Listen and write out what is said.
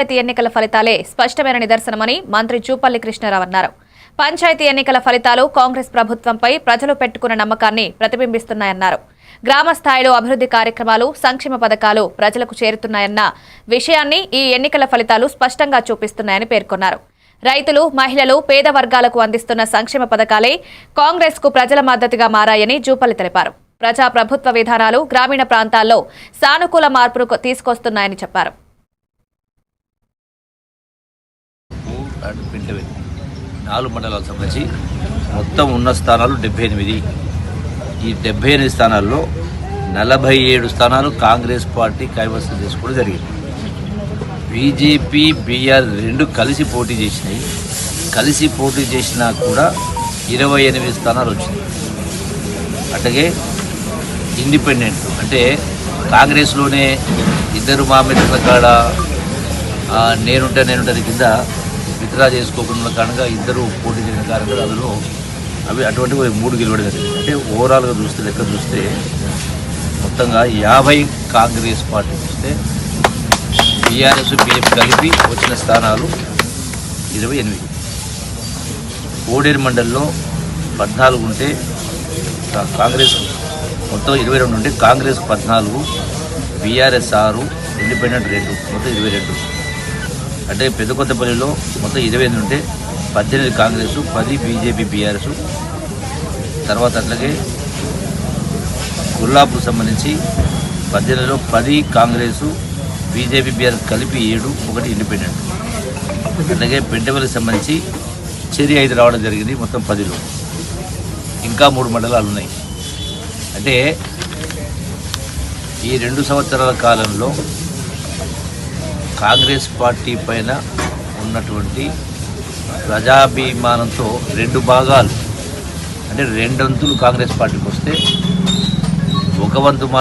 పంచాయతీ ఎన్నికల ఫలితాలే స్పష్టమైన నిదర్శనమని మంత్రి జూపల్లి కృష్ణారావు అన్నారు. పంచాయతీ ఎన్నికల ఫలితాలు కాంగ్రెస్ ప్రభుత్వంపై ప్రజలు పెట్టుకున్న నమ్మకాన్ని ప్రతిబింబిస్తున్నాయన్నారు. గ్రామ స్థాయిలో అభివృద్ధి కార్యక్రమాలు సంక్షేమ పథకాలు ప్రజలకు చేరుతున్నాయన్న విషయాన్ని ఈ ఎన్నికల ఫలితాలు స్పష్టంగా చూపిస్తున్నాయని పేర్కొన్నారు. రైతులు మహిళలు పేద వర్గాలకు అందిస్తున్న సంక్షేమ పథకాలే కాంగ్రెస్కు ప్రజల మద్దతుగా మారాయని జూపల్లి తెలిపారు. ప్రజా ప్రభుత్వ విధానాలు గ్రామీణ ప్రాంతాల్లో సానుకూల మార్పును తీసుకొస్తున్నాయని చెప్పారు. అండ్ పింటవెల్ నాలుగు మండలాలకు సంబంధించి మొత్తం ఉన్న స్థానాలు డెబ్బై ఎనిమిది. ఈ డెబ్బై ఎనిమిది స్థానాల్లో నలభై ఏడు స్థానాలు కాంగ్రెస్ పార్టీ కైవసం చేసుకోవడం జరిగింది. బీజేపీ బీఆర్ రెండు కలిసి పోటీ చేసినాయి. కలిసి పోటీ చేసినా కూడా ఇరవై ఎనిమిది స్థానాలు వచ్చినాయి. అట్లాగే ఇండిపెండెంట్ అంటే కాంగ్రెస్లోనే ఇద్దరు మామిడిల కాడ నేనుంటా నేనుంటది కింద విత్డ్రా చేసుకోకుండా కనుక ఇద్దరు పోటీ చేసిన కారణంగా అందులో అవి అటువంటి మూడు గెలవడం జరిగింది. అంటే ఓవరాల్గా చూస్తే లెక్క చూస్తే మొత్తంగా యాభై కాంగ్రెస్ పార్టీ చూస్తే బీఆర్ఎస్ బీజేపీ కలిపి వచ్చిన స్థానాలు ఇరవై ఎనిమిది. కోడేరు మండలిలో పద్నాలుగు ఉంటే కాంగ్రెస్ మొత్తం ఇరవై రెండు ఉంటే కాంగ్రెస్ పద్నాలుగు బీఆర్ఎస్ ఆరు ఇండిపెండెంట్ రెండు మొత్తం ఇరవై రెండు. అంటే పెద్ద కొత్తపల్లిలో మొత్తం ఇరవై ఎనిమిది ఉంటే పద్దెనిమిది కాంగ్రెస్ పది బీజేపీ బీఆర్ఎస్. తర్వాత అట్లాగే గుల్లాపూర్ సంబంధించి పద్దెనిమిదిలో పది కాంగ్రెసు బీజేపీ బీఆర్ఎస్ కలిపి ఏడు ఒకటి ఇండిపెండెంట్ అట్లాగే పెంటవల్లికి సంబంధించి చెరి ఐదు రావడం జరిగింది మొత్తం పదిలో. ఇంకా మూడు మండలాలు ఉన్నాయి. అంటే ఈ రెండు సంవత్సరాల కాలంలో కాంగ్రెస్ పార్టీ పైన ఉన్నటువంటి ప్రజాభిమానంతో రెండు భాగాలు. అంటే రెండంతులు కాంగ్రెస్ పార్టీకి వస్తే ఒక వంతు